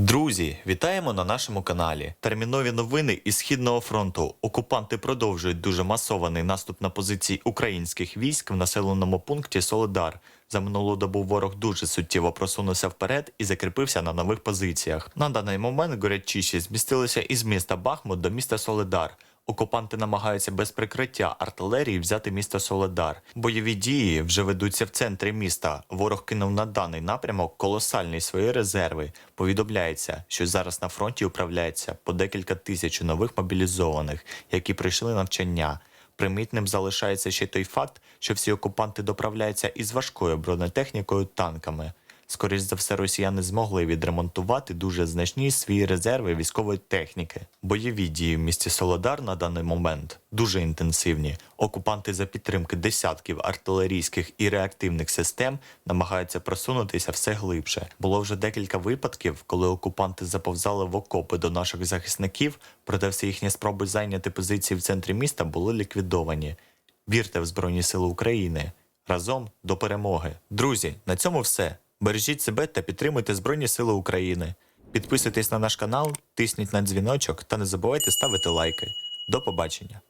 Друзі, вітаємо на нашому каналі. Термінові новини із східного фронту. Окупанти продовжують дуже масований наступ на позиції українських військ в населеному пункті Солидар. За минулу добу ворог дуже суттєво просунувся вперед і закріпився на нових позиціях. На даний момент горячіші змістилися із міста Бахмут до міста Солидар. Окупанти намагаються без прикриття артилерії взяти місто Соледар. Бойові дії вже ведуться в центрі міста. Ворог кинув на даний напрямок колосальні свої резерви. Повідомляється, що зараз на фронті управляється по декілька тисяч нових мобілізованих, які прийшли навчання. Примітним залишається ще той факт, що всі окупанти доправляються із важкою бронетехнікою танками. Скоріш за все, росіяни змогли відремонтувати дуже значні свої резерви військової техніки. Бойові дії в місті Солодар на даний момент дуже інтенсивні. Окупанти за підтримки десятків артилерійських і реактивних систем намагаються просунутися все глибше. Було вже декілька випадків, коли окупанти заповзали в окопи до наших захисників, проте всі їхні спроби зайняти позиції в центрі міста були ліквідовані. Вірте в Збройні Сили України. Разом до перемоги. Друзі, на цьому все. Бережіть себе та підтримуйте Збройні Сили України. Підписуйтесь на наш канал, тисніть на дзвіночок та не забувайте ставити лайки. До побачення!